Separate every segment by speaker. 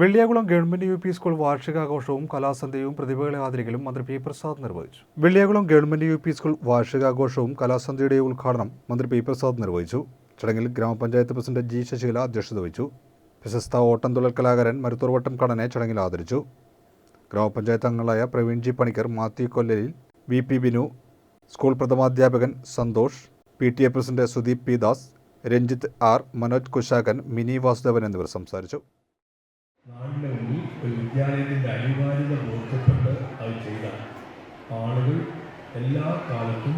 Speaker 1: Velliyakulam government U P school വാർഷികാഘോഷവും കലാസന്ധ്യയും പ്രതിഭകളെ ആദരിക്കലും മന്ത്രി പി പ്രസാദ് നിർവഹിച്ചു. Velliyakulam government U P school വാർഷികാഘോഷവും കലാസന്ധ്യയുടെ ഉദ്ഘാടനം മന്ത്രി പി പ്രസാദ് നിർവഹിച്ചു. ചടങ്ങിൽ ഗ്രാമപഞ്ചായത്ത് പ്രസിഡന്റ് ജി ശശികല അധ്യക്ഷത വഹിച്ചു. പ്രശസ്ത ഓട്ടംതുള്ളൽ കലാകാരൻ മരുത്തൂർവട്ടം കടനെ ചടങ്ങിൽ ആദരിച്ചു. ഗ്രാമപഞ്ചായത്ത് അംഗങ്ങളായ പ്രവീൺ ജി പണിക്കർ മാത്യു കൊല്ലലിൽ V P Binu school പ്രഥമാധ്യാപകൻ Santhosh P T A president Sudeep P Das Ranjith R Manoj Kushakan Mini Vasudevan എന്നിവർ സംസാരിച്ചു.
Speaker 2: നാടിന്റെ മുന്നിൽ ഒരു വിദ്യാലയത്തിന്റെ അനിവാര്യത ബോധ്യപ്പെട്ട് അത് ചെയ്ത ആളുകൾ എല്ലാ കാലത്തും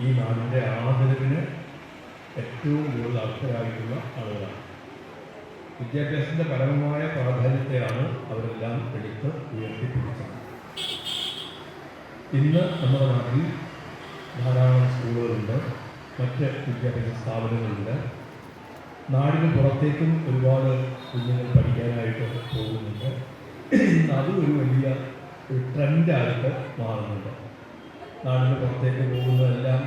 Speaker 2: ഈ നാടിന്റെ ആദരവിന് ഏറ്റവും കൂടുതൽ അർഹരായിട്ടുള്ള ആളുകളാണ്. വിദ്യാഭ്യാസത്തിന്റെ പരമമായ പ്രാധാന്യത്തെയാണ് അവരെല്ലാം എടുത്ത് ഉയർത്തിപ്പിടിച്ചത്. ഇന്ന് നമ്മുടെ നാട്ടിൽ ധാരാളം സ്കൂളുകളുണ്ട് മറ്റ് വിദ്യാഭ്യാസ സ്ഥാപനങ്ങളുണ്ട്. നാടിന് പുറത്തേക്കും ഒരുപാട് കുഞ്ഞുങ്ങൾ പോകുന്നുണ്ട്. അതും ഒരു വലിയ ഒരു ട്രെൻഡായിട്ട് മാറുന്നുണ്ട്. നാടിന് പുറത്തേക്ക് പോകുന്നതെല്ലാം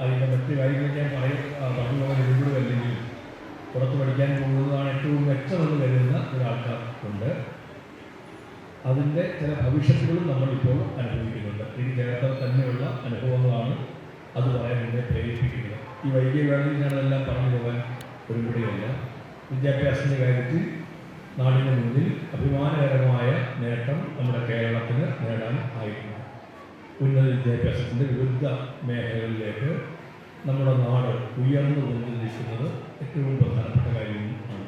Speaker 2: അതിന്റെ മറ്റു കാര്യങ്ങൾ ഞാൻ പറയും പറഞ്ഞു എഴുതുകയല്ലെങ്കിൽ പുറത്ത് പഠിക്കാൻ പോകുന്നതാണ് ഏറ്റവും മെച്ചമെന്ന് കരുതുന്ന ഉണ്ട്. അതിന്റെ ചില ഭവിഷ്യത്തുകളും നമ്മളിപ്പോൾ അനുഭവിക്കുന്നുണ്ട്. ഇത് കേരളത്തിൽ തന്നെയുള്ള അനുഭവങ്ങളാണ് അത് പറയാൻ എന്നെ പ്രേരിപ്പിക്കുന്നത്. ഈ വൈകിയ വേളയിൽ ഞാനതെല്ലാം പറഞ്ഞു പോകാൻ ഒരു കൂടിയല്ല വിദ്യാഭ്യാസത്തിന്റെ കാര്യത്തിൽ നാടിന് മുന്നിൽ അഭിമാനകരമായ നേട്ടം നമ്മുടെ കേരളത്തിന് നേടാൻ ആയിട്ടുണ്ട്. ഉന്നത വിദ്യാഭ്യാസത്തിന്റെ വിവിധ മേഖലകളിലേക്ക് നമ്മുടെ നാട് ഉയർന്നു കൊണ്ടിരിക്കുന്നത് ഏറ്റവും പ്രധാനപ്പെട്ട കാര്യമാണ്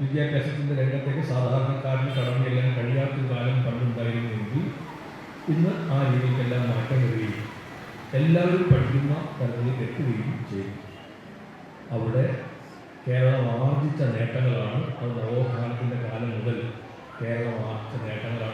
Speaker 2: വിദ്യാഭ്യാസത്തിന്റെ രംഗത്തേക്ക് സാധാരണക്കാരന് കടന്നെല്ലാം കഴിയാത്ത കാലം പണ്ടുണ്ടായിരുന്നുവെങ്കിൽ ഇന്ന് ആ രീതിക്കെല്ലാം മാറ്റം വരികയും എല്ലാവരും പഠിക്കുന്ന തലത്തിലേക്ക് എത്തുകയും ചെയ്യും അവിടെ കേരളം ആർജിച്ച നേട്ടങ്ങളാണ് അത് നവോത്ഥാനത്തിന്റെ കാലം മുതൽ കേരളം ആർജിച്ച നേട്ടങ്ങളാണ്.